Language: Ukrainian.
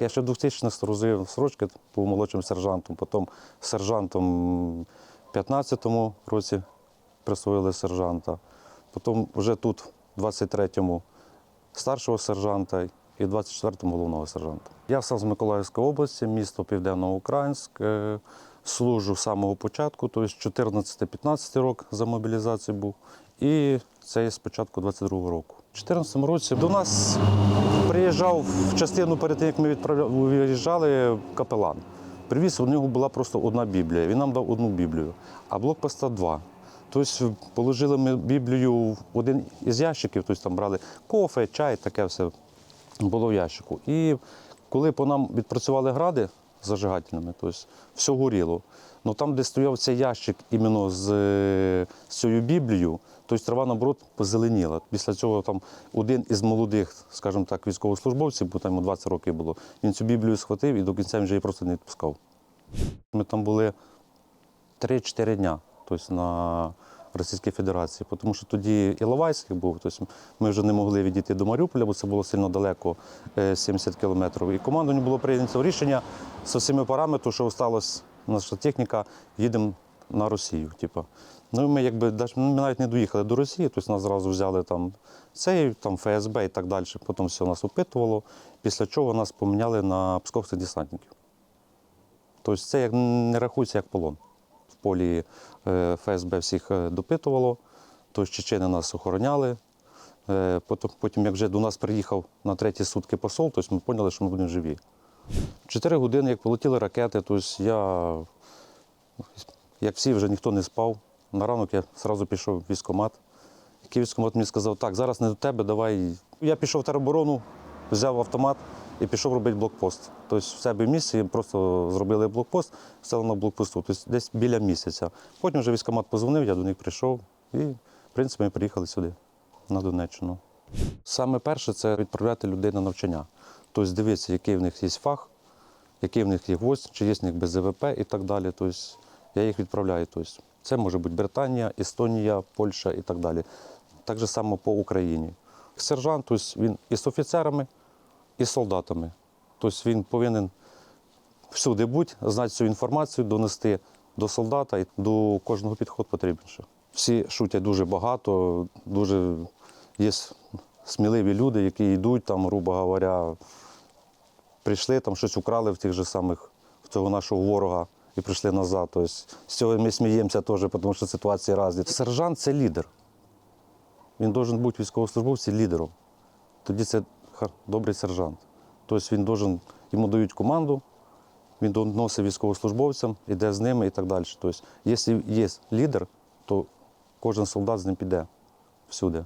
Я ще в 2000-х служив срочки, був молодшим сержантом, потім сержантом в 15-му році присвоїли сержанта. Потім вже тут, в 23-му, старшого сержанта і в 24-му головного сержанта. Я сам з Миколаївської області, місто Південноукраїнськ. е, Служу з самого початку, тобто 14-15 рок за мобілізацію був. І це з початку 22-го року. У 2014 році до нас приїжджав в частину перед тим, як ми виїжджали, капелан. Привіз, у нього була просто одна Біблія. Він нам дав одну Біблію, а блокпоста два. Тобто положили ми Біблію в один із ящиків, тобто там брали кофе, чай, таке все було в ящику. І коли по нам відпрацювали гради зажигательними, тобто все горіло. Ну там, де стояв цей ящик іменно з, з цією Біблією, тобто трава наоборот позеленіла. Після цього там один із молодих, скажімо так, військовослужбовців, бо там йому 20 років було, він цю Біблію схватив і до кінця він вже її просто не відпускав. Ми там були 3-4 дня тобто на Російській Федерації, тому що тоді Іловайськ був, тобто ми вже не могли відійти до Маріуполя, бо це було сильно далеко, е, 70 кілометрів. І командуванню було прийнято рішення з усіма параметрами, що залишилась наша техніка, їдемо на Росію. Типу. Ну ми якби ми навіть не доїхали до Росії, тобто нас зразу взяли там цей, там ФСБ і так далі. Потім все нас опитувало, після чого нас поміняли на псковських десантників. Тобто це як не рахується як полон. Полі е, ФСБ всіх е, допитувало, тобто чечени нас охороняли. Е, Потім, як вже до нас приїхав на треті сутки посол, тобто ми поняли, що ми будемо живі. Чотири години, як полетіли ракети, тобто я, як всі, вже ніхто не спав. На ранок я одразу пішов в військкомат. Який військкомат мені сказав, так, зараз не до тебе, давай. Я пішов в тероборону, взяв автомат і пішов робити блокпост. Тобто в себе в місці просто зробили блокпост, стали на блокпосту, тобто десь біля місяця. Потім вже військкомат позвонив, я до них прийшов і, в принципі, ми приїхали сюди, на Донеччину. Саме перше це відправляти людей на навчання. Тобто дивитися, який в них є фах, який в них є гвоздь, чи є в них БЗВП і так далі. Тобто я їх відправляю. Тобто це може бути Британія, Естонія, Польща і так далі. Так само по Україні. Сержант, тобто він і з офіцерами, і солдатами. Тобто він повинен всюди бути, знати цю інформацію, донести до солдата і до кожного підход потрібніше. Всі шутять дуже багато, дуже є сміливі люди, які йдуть, там, грубо говоря, прийшли, там щось украли в тих же самих в цього нашого ворога і прийшли назад. Тобто, з цього ми сміємося теж, тому що ситуації різні. Сержант це лідер. Він має бути військовослужбовцем лідером. Тоді це ха- добрий сержант. Тобто він должен, йому дають команду, він доносить військовослужбовцям, іде з ними і так далі. Тобто, якщо є лідер, то кожен солдат з ним піде всюди.